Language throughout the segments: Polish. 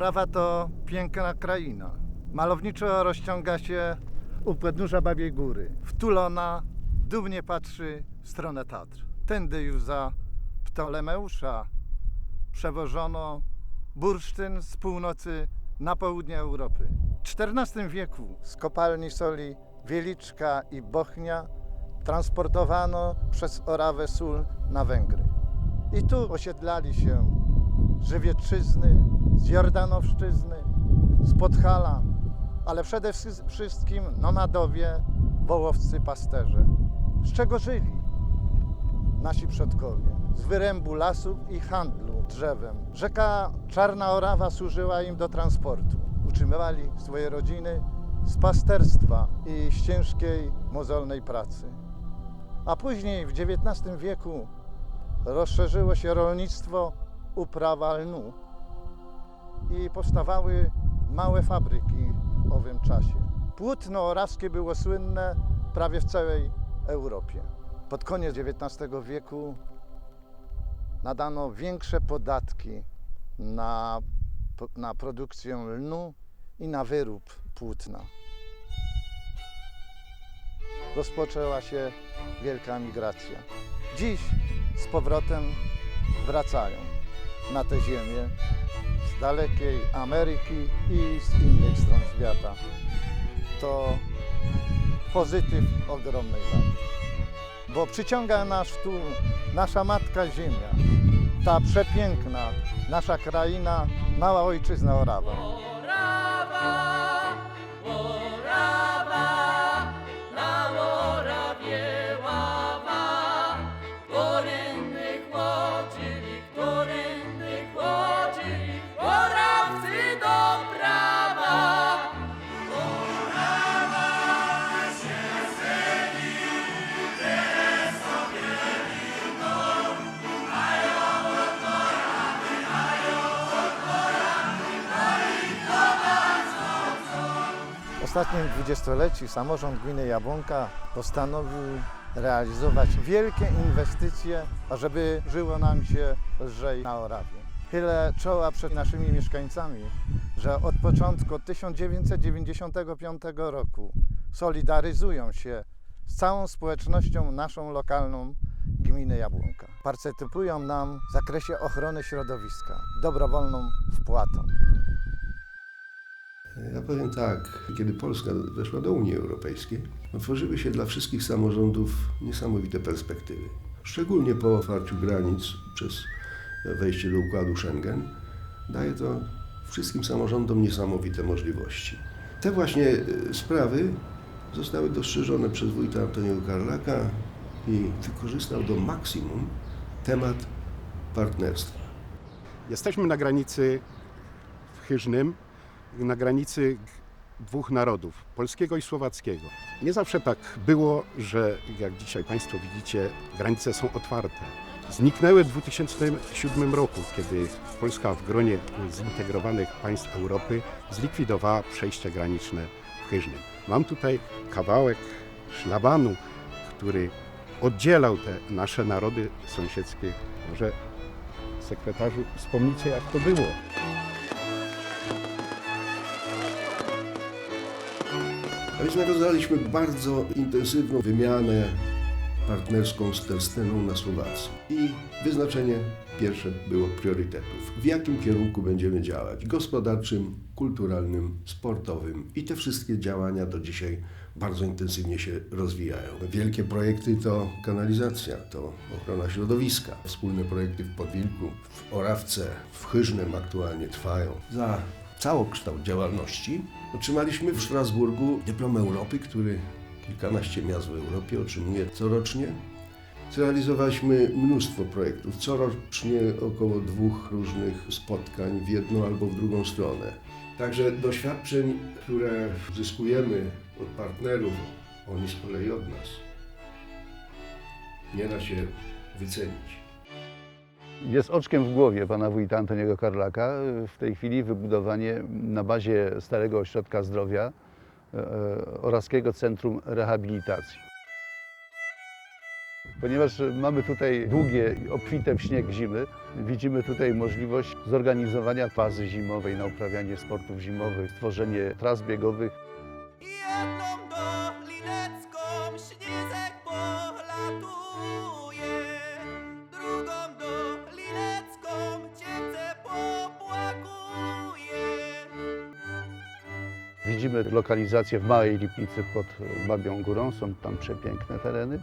Orawa to piękna kraina. Malowniczo rozciąga się u podnóża Babiej Góry. Wtulona dumnie patrzy w stronę Tatr. Tędy już za Ptolemeusza przewożono bursztyn z północy na południe Europy. W XIV wieku z kopalni soli Wieliczka i Bochnia transportowano przez Orawę sól na Węgry. I tu osiedlali się Żywiecczyzny, z Jordanowszczyzny, z Podhala, ale przede wszy- wszystkim nomadowie, wołowcy, pasterze. Z czego żyli nasi przodkowie? Z wyrębu lasów i handlu drzewem. Rzeka Czarna Orawa służyła im do transportu. Utrzymywali swoje rodziny z pasterstwa i z ciężkiej, mozolnej pracy. A później w XIX wieku rozszerzyło się rolnictwo, uprawa lnu i powstawały małe fabryki w owym czasie. Płótno orawskie było słynne prawie w całej Europie. Pod koniec XIX wieku nadano większe podatki na, na produkcję lnu i na wyrób płótna. Rozpoczęła się wielka migracja. Dziś z powrotem wracają na tę ziemię z dalekiej Ameryki i z innych stron świata. To pozytyw ogromnej wagi. Bo przyciąga nas tu nasza matka ziemia, ta przepiękna nasza kraina, mała ojczyzna Orawa. Orawa, ostatnim dwudziestoleciu samorząd gminy Jabłonka postanowił realizować wielkie inwestycje, ażeby żyło nam się lżej na Orawie. Chylę czoła przed naszymi mieszkańcami, że od początku od 1995 roku solidaryzują się z całą społecznością naszą lokalną gminy Jabłonka. Partycypują nam w zakresie ochrony środowiska dobrowolną wpłatą. Ja powiem tak, kiedy Polska weszła do Unii Europejskiej, otworzyły się dla wszystkich samorządów niesamowite perspektywy. Szczególnie po otwarciu granic przez wejście do układu Schengen, daje to wszystkim samorządom niesamowite możliwości. Te właśnie e, sprawy zostały dostrzeżone przez wójta Antoniego Karlaka i wykorzystał do maksimum temat partnerstwa. Jesteśmy na granicy w Chyżnym, na granicy dwóch narodów, polskiego i słowackiego. Nie zawsze tak było, że jak dzisiaj Państwo widzicie, granice są otwarte. Zniknęły w 2007 roku, kiedy Polska w gronie zintegrowanych państw Europy zlikwidowała przejście graniczne w Chyżnym. Mam tutaj kawałek szlabanu, który oddzielał te nasze narody sąsiedzkie. Może sekretarzu wspomnicie jak to było. Więc nawiązaliśmy bardzo intensywną wymianę partnerską z Tersteną na Słowacji. I wyznaczenie pierwsze było priorytetów. W jakim kierunku będziemy działać? Gospodarczym, kulturalnym, sportowym. I te wszystkie działania do dzisiaj bardzo intensywnie się rozwijają. Wielkie projekty to kanalizacja, to ochrona środowiska. Wspólne projekty w Podwilku, w Orawce, w Chyżnem aktualnie trwają. Za całokształt działalności otrzymaliśmy w Strasburgu dyplom Europy, który kilkanaście miast w Europie otrzymuje corocznie. Zrealizowaliśmy mnóstwo projektów, corocznie około dwóch różnych spotkań w jedną albo w drugą stronę. Także doświadczeń, które uzyskujemy od partnerów, oni z kolei od nas, nie da się wycenić. Jest oczkiem w głowie pana wójta Antoniego Karlaka w tej chwili wybudowanie na bazie Starego Ośrodka Zdrowia e, e, Orawskiego Centrum Rehabilitacji. Ponieważ mamy tutaj długie, obfite w śnieg zimy, widzimy tutaj możliwość zorganizowania fazy zimowej na uprawianie sportów zimowych, stworzenie tras biegowych. Widzimy lokalizację w Małej Lipnicy pod Babią Górą, są tam przepiękne tereny.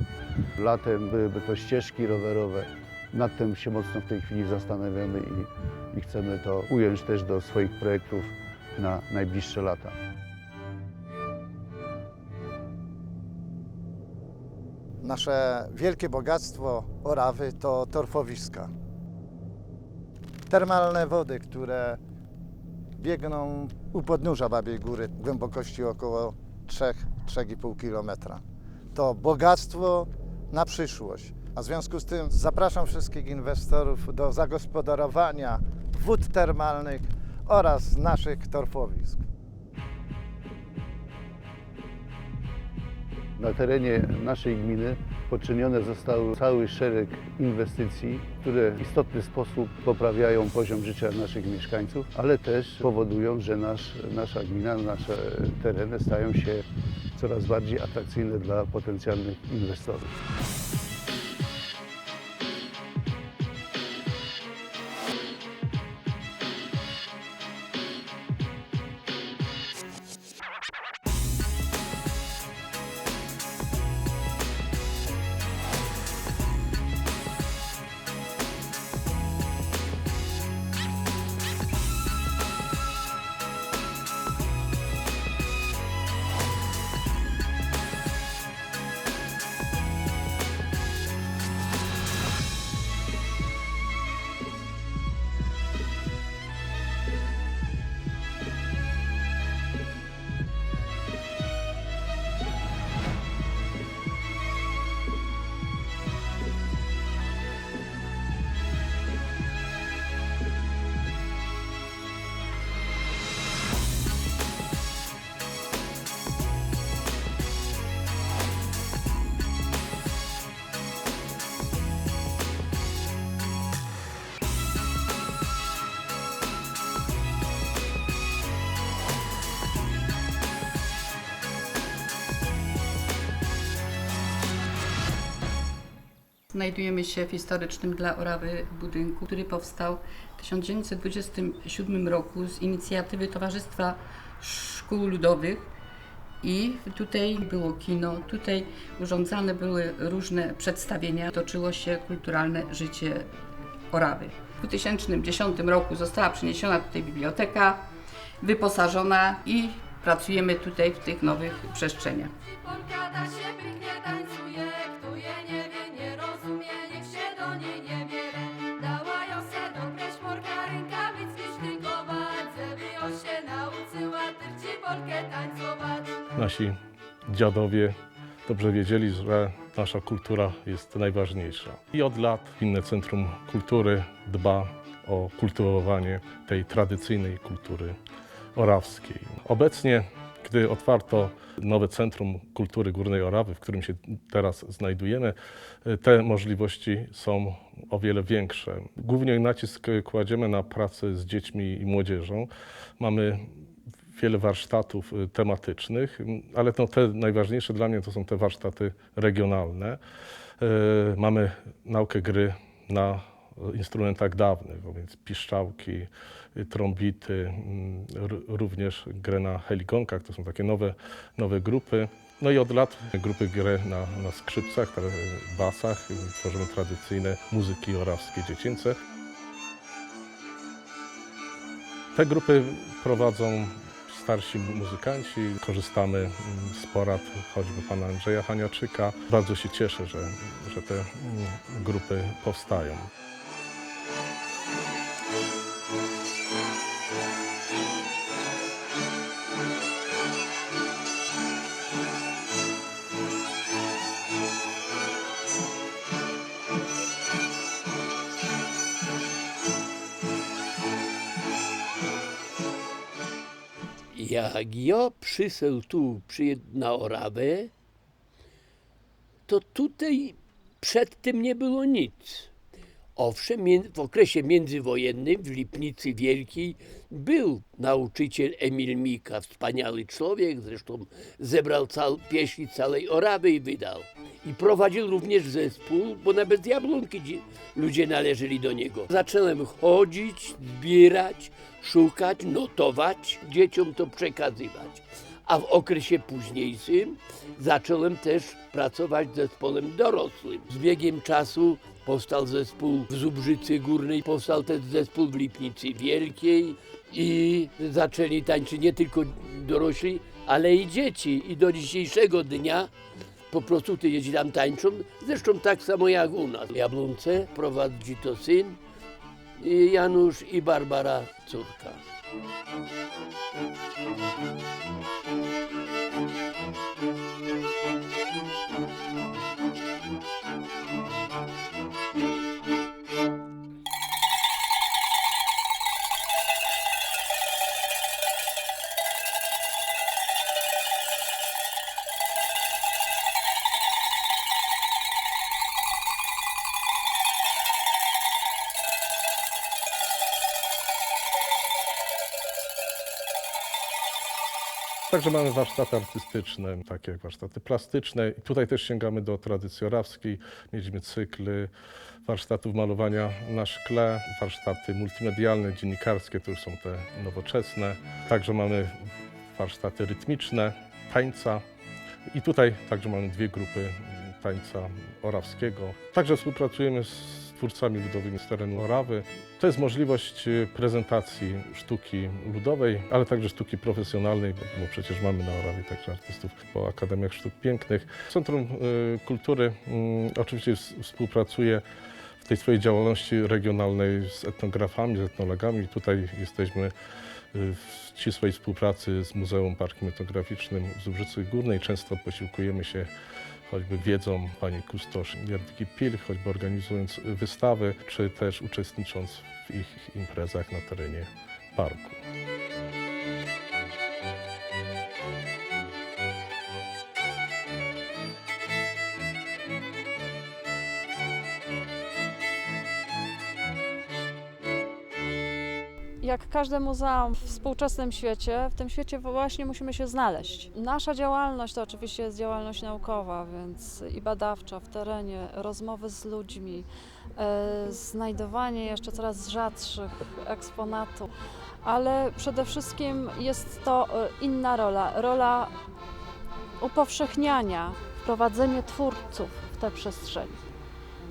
Latem byłyby to ścieżki rowerowe. Nad tym się mocno w tej chwili zastanawiamy i, i chcemy to ująć też do swoich projektów na najbliższe lata. Nasze wielkie bogactwo Orawy to torfowiska. Termalne wody, które biegną u podnóża Babiej Góry głębokości około 3-3,5 km. To bogactwo na przyszłość. A w związku z tym zapraszam wszystkich inwestorów do zagospodarowania wód termalnych oraz naszych torfowisk. Na terenie naszej gminy poczynione został cały szereg inwestycji, które w istotny sposób poprawiają poziom życia naszych mieszkańców, ale też powodują, że nasz, nasza gmina, nasze tereny stają się coraz bardziej atrakcyjne dla potencjalnych inwestorów. Znajdujemy się w historycznym dla Orawy budynku, który powstał w 1927 roku z inicjatywy Towarzystwa Szkół Ludowych. I tutaj było kino, tutaj urządzane były różne przedstawienia, toczyło się kulturalne życie Orawy. W 2010 roku została przeniesiona tutaj biblioteka, wyposażona i pracujemy tutaj w tych nowych przestrzeniach. Nasi dziadowie dobrze wiedzieli, że nasza kultura jest najważniejsza. I od lat Inne Centrum Kultury dba o kultywowanie tej tradycyjnej kultury orawskiej. Obecnie, gdy otwarto nowe Centrum Kultury Górnej Orawy, w którym się teraz znajdujemy, te możliwości są o wiele większe. Głównie nacisk kładziemy na pracę z dziećmi i młodzieżą. Mamy wiele warsztatów y, tematycznych, ale no te najważniejsze dla mnie to są te warsztaty regionalne. Y, Mamy naukę gry na y, instrumentach dawnych, więc piszczałki, trąbity, również grę na heligonkach, to są takie nowe, nowe grupy. No i od lat grupy grę na, na skrzypcach, basach, tworzymy tradycyjne muzyki orawskie dziecięce. Te grupy prowadzą starsi muzykanci. Korzystamy mm, z porad choćby pana Andrzeja Haniaczyka. Bardzo się cieszę, że, że te mm, grupy powstają. Jak ja przyszedł tu na Orawę, to tutaj przed tym nie było nic. Owszem, w okresie międzywojennym w Lipnicy Wielkiej był nauczyciel Emil Mika, wspaniały człowiek, zresztą zebrał cal, pieśni całej Orawy i wydał. I prowadził również zespół, bo nawet z Jabłonki dzi- ludzie należeli do niego. Zacząłem chodzić, zbierać, szukać, notować, dzieciom to przekazywać. A w okresie późniejszym zacząłem też pracować z zespołem dorosłym. Z biegiem czasu powstał zespół w Zubrzycy Górnej, powstał też zespół w Lipnicy Wielkiej i zaczęli tańczyć nie tylko dorośli, ale i dzieci. I do dzisiejszego dnia po prostu te dzieci tam tańczą, zresztą tak samo jak u nas. W Jabłonce prowadzi to syn i Janusz i Barbara córka. Thank you. Także mamy warsztaty artystyczne, takie jak warsztaty plastyczne. I tutaj też sięgamy do tradycji orawskiej. Mieliśmy cykly warsztatów malowania na szkle, warsztaty multimedialne, dziennikarskie, to już są te nowoczesne. Także mamy warsztaty rytmiczne, tańca. I tutaj także mamy dwie grupy tańca orawskiego. Także współpracujemy z twórcami ludowymi z terenu Orawy. To jest możliwość y, prezentacji sztuki ludowej, ale także sztuki profesjonalnej, bo, przecież mamy na Orawie także artystów po Akademiach Sztuk Pięknych. Centrum y, Kultury mm, oczywiście współpracuje w tej swojej działalności regionalnej z etnografami, z etnologami. Tutaj jesteśmy y, w ścisłej współpracy z Muzeum Parkiem Etnograficznym w Zubrzycy Górnej. Często posiłkujemy się choćby wiedzą pani kustosz Jadwigi Pil, choćby organizując wystawy, czy też uczestnicząc w ich imprezach na terenie parku. Jak każde muzeum w współczesnym świecie, w tym świecie właśnie musimy się znaleźć. Nasza działalność to oczywiście jest działalność naukowa, więc i badawcza w terenie, rozmowy z ludźmi, e, znajdowanie jeszcze coraz rzadszych eksponatów, ale przede wszystkim jest to e, inna rola, rola upowszechniania, wprowadzenie twórców w te przestrzenie.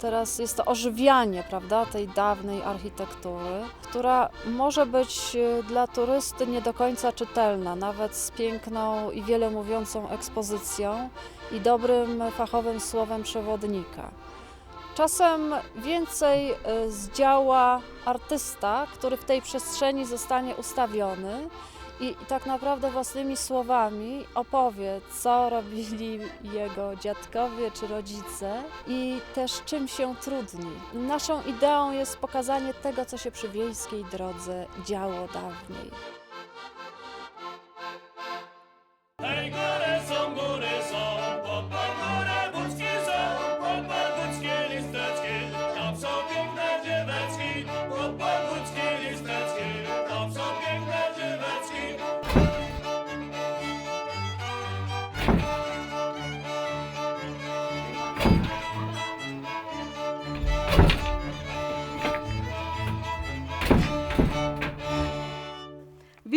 Teraz jest to ożywianie, prawda, tej dawnej architektury, która może być e, dla turysty nie do końca czytelna, nawet z piękną i wiele mówiącą ekspozycją i dobrym fachowym słowem przewodnika. Czasem więcej e, zdziała artysta, który w tej przestrzeni zostanie ustawiony i, tak naprawdę własnymi słowami opowie, co robili jego dziadkowie czy rodzice i też czym się trudni. Naszą ideą jest pokazanie tego, co się przy wiejskiej drodze działo dawniej.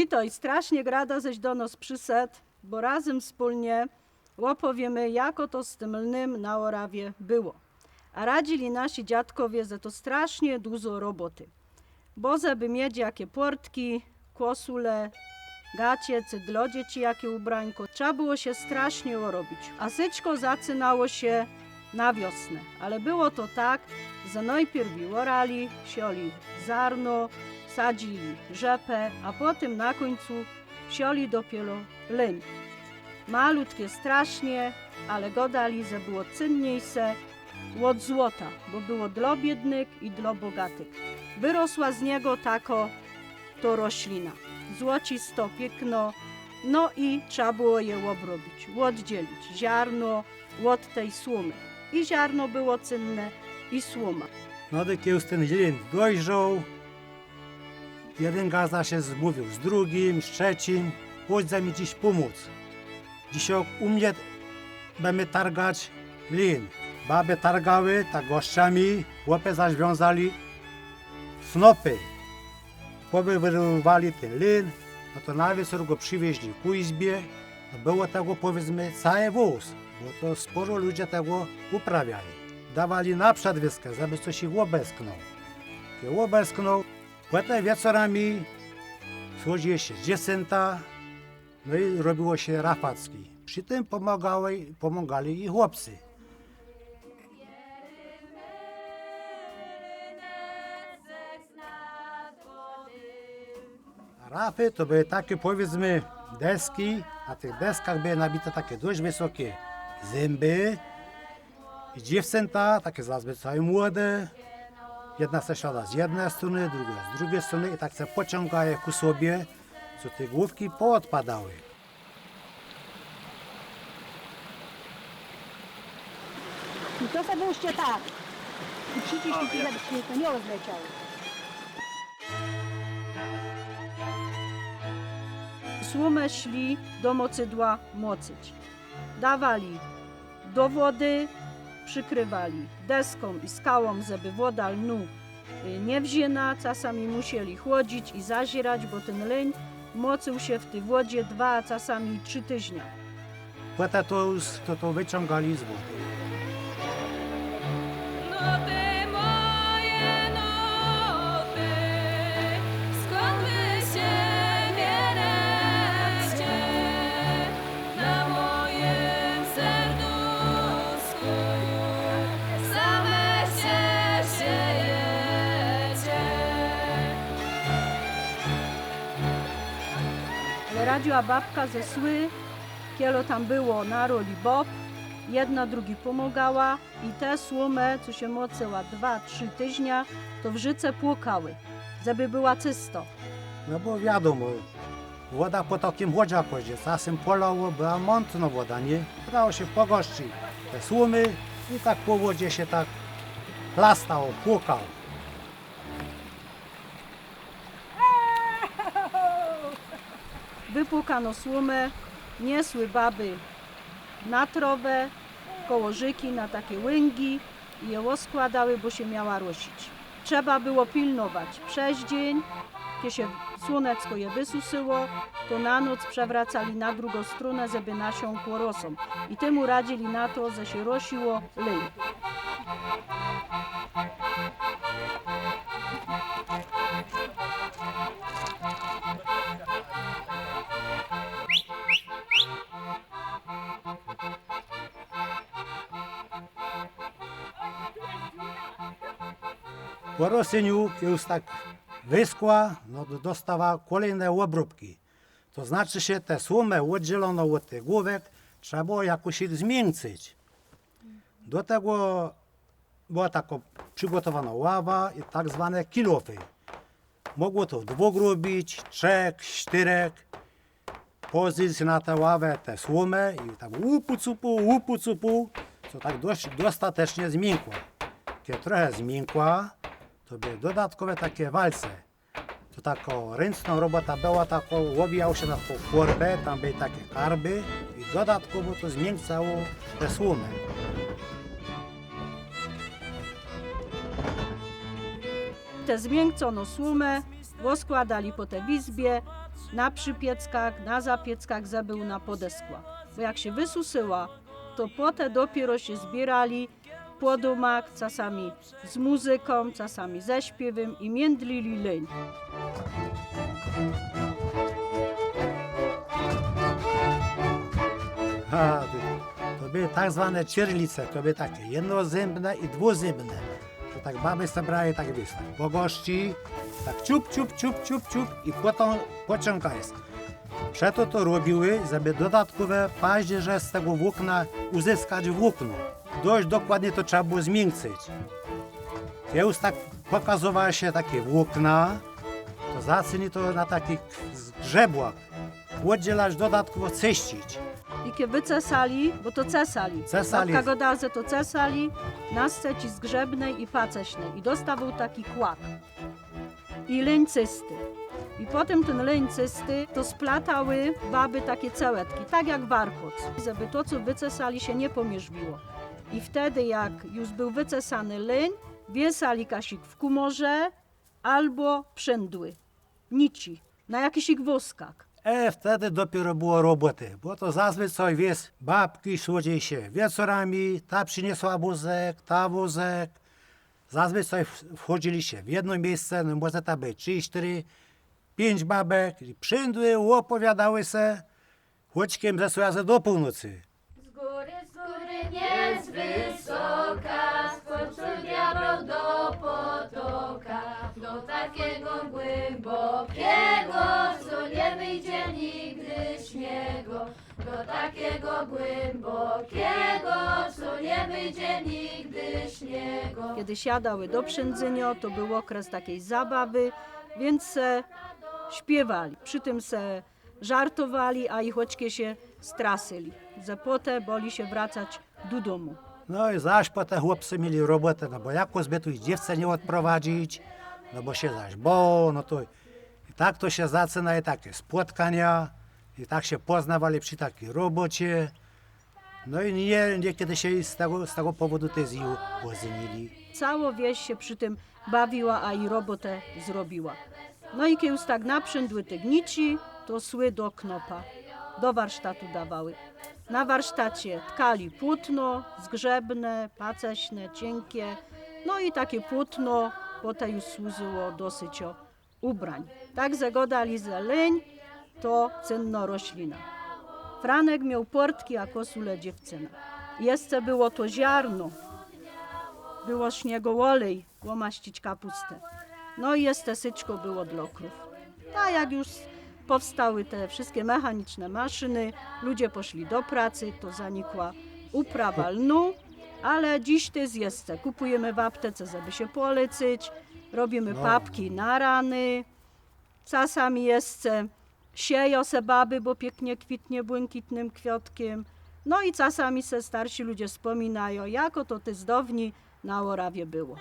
Witaj, strasznie rada ześ do nas przyszedł, bo razem wspólnie opowiemy, jak to z tym lnym na Orawie było. A radzili nasi dziadkowie, że to strasznie dużo roboty. Bo żeby mieć jakie portki, kosule, gacie, czy dla dzieci jakie ubrańko. Trzeba było się strasznie robić. A syczko zaczynało się na wiosnę. Ale było to tak, że najpierw orali, sioli zarno, sadzili rzepę, a potem na końcu sioli dopiero leń. Malutkie strasznie, ale go dali, że było cenniejsze od złota, bo było dla biednych i dla bogatych. Wyrosła z niego tako to roślina. Złocisto, piękno, no i trzeba było je obrobić, oddzielić ziarno od tej słomy. I ziarno było cenne, i słoma. No to kiedy ten zieleń dojrzał, jeden gazda się zmówił z drugim, z trzecim, za mi dziś pomóc. Dzisiaj u mnie będziemy targać lin. Baby targały tak gościami, chłopy zaś wiązali snopy. Chłopy wyrywali ten lin, no to na wieczór go przywieźli ku izbie. No było tego powiedzmy cały wóz, bo to sporo ludzie tego uprawiali. Dawali na przedwiskę, żeby coś ich obesknął. Jak obesknął, potem wieczorami schodziły się dziewczęta, no i robiło się rafacki. Przy tym pomagały, pomagali i chłopcy. Rafy to były takie powiedzmy deski, na tych deskach były nabite takie dość wysokie zęby i dziewczęta, takie zazwyczaj młode, jedna se siada z jednej strony, druga z drugiej strony i tak se pociągają ku sobie, co te główki poodpadały. I to sobie byście tak. I przyciśnijcie, żeby się to nie rozleciało. Słomę szli do mocydła mocyć. Dawali do wody, przykrywali deską i skałą, żeby woda lnu y, nie wzięła. Czasami musieli chłodzić i zazierać, bo ten leń mocył się w tej wodzie dwa, czasami trzy tygodnie. Potem to to, to wyciągali z wody. Ale radziła babka ze sły, kielo tam było na roli bob, jedna drugi pomagała i te słomę, co się mocyła dwa, trzy tygodnia, to w życe płukały, żeby była czysto. No bo wiadomo, woda potokiem łodzia pójdzie, czasem polało, była mątna woda, nie? Dało się pogoszczyć te słumy i tak po wodzie się tak plastało, płukał. Wypłukano słomę, niesły baby na trowę, kołożyki, na takie łęgi i je składały, bo się miała rosić. Trzeba było pilnować przez dzień, kiedy się słonecko je wysuszyło, to na noc przewracali na drugą stronę, żeby nasiąkło rosą. I temu radzili na to, że się rosiło lej. Po roseniu już tak wyschła, no dostała kolejne obróbki. To znaczy się te słomy oddzielono od tych główek, trzeba było jakoś ich zmiękczyć. Do tego była taka przygotowana ława i tak zwane kilofy. Mogło to dwóch robić, trzech, czterech. Pozyć na tę ławę te słomy i tak łupu cupu, łupu cupu, co tak dość dostatecznie zmiękło. Kiedy trochę zmiękła, to były dodatkowe takie walce. To taką ręczną robota była, taką łowiał się na taką korbę, tam były takie karby i dodatkowo to zmiękcało te słomy. Te zmiękcono słomę, składali po te w izbie, na przypieckach, na zapieckach, zabył na podeskła. Bo jak się wysusyła, to potem dopiero się zbierali płodumak, czasami z muzyką, czasami ze śpiewem i międlili leń. A, to były tak zwane cierlice, to były takie jednozębne i dwuzębne. To tak mamy zebrali, tak wyszło. Po gości, tak ciup, ciup, ciup, ciup, ciup i potem pociągają. Przeto to robiły, żeby dodatkowe paździerze z tego włókna uzyskać włókno. Dość dokładnie to trzeba było zmiękczyć. Jak już tak pokazywała się takie włókna, to zaceni to na takich grzebłach. Oddzielać dodatkowo ceścić. I kiedy wycesali, bo to cesali. Cesali. Babka Godazy to cesali na sceci zgrzebnej i paceśnej. I dostawał taki kłak. I leń cysty. I potem ten leń cysty to splatały baby takie cełetki, tak jak warkoc. Żeby to, co wycesali się nie pomierzwiło. I wtedy jak już był wycesany leń, wiesali kasik w kumorze albo przędły, nici, na jakichś woskach. E, wtedy dopiero było roboty, bo to zazwyczaj, wiesz, babki szły się wieczorami, ta przyniosła wózek, ta wózek. Zazwyczaj wchodzili się w jedno miejsce, no może tam być 3, 4, 5 babek, i przyndły, opowiadały se, chodźkiem ze do północy. Z wysoka, skoczył diabeł do potoka, do takiego głębokiego, co nie wyjdzie nigdy śniego. Do takiego głębokiego, co nie wyjdzie nigdy śniego. Kiedy siadały do przędzenia, to był okres takiej zabawy, więc se śpiewali. Przy tym se żartowali, a i choćkie się strasyli. Za potem boli się wracać do domu. No i zaś potem chłopcy mieli robotę, no bo jak by tu dziewczę nie odprowadzić, no bo się zaś bo, no to i tak to się zaczyna i takie spotkania, i tak się poznawali przy takiej robocie. No i nie, niekiedy się z tego, z tego powodu też i ożenili. Cała wieś się przy tym bawiła, a i robotę zrobiła. No i kiedy już tak naprzędły te gnici, to szły do knopa. Do warsztatu dawały. Na warsztacie tkali płótno, zgrzebne, paceśne, cienkie. No i takie płótno potem już służyło dosyć ubrań. Tak zagodali za leń, to cenna roślina. Franek miał portki, a kosule dziewczyna. Jeszcze było to ziarno, było śniego olej, łomaścić kapustę. No i jeszcze syczko było dla krów. A jak już powstały te wszystkie mechaniczne maszyny, ludzie poszli do pracy, to zanikła uprawa lnu, ale dziś to jest jeszcze. Kupujemy w aptece, żeby się polecyć, robimy No. papki na rany, czasami jeszcze sieją se baby, bo pięknie kwitnie błękitnym kwiatkiem. No i czasami se starsi ludzie wspominają, jako to ty z dawni na Orawie było.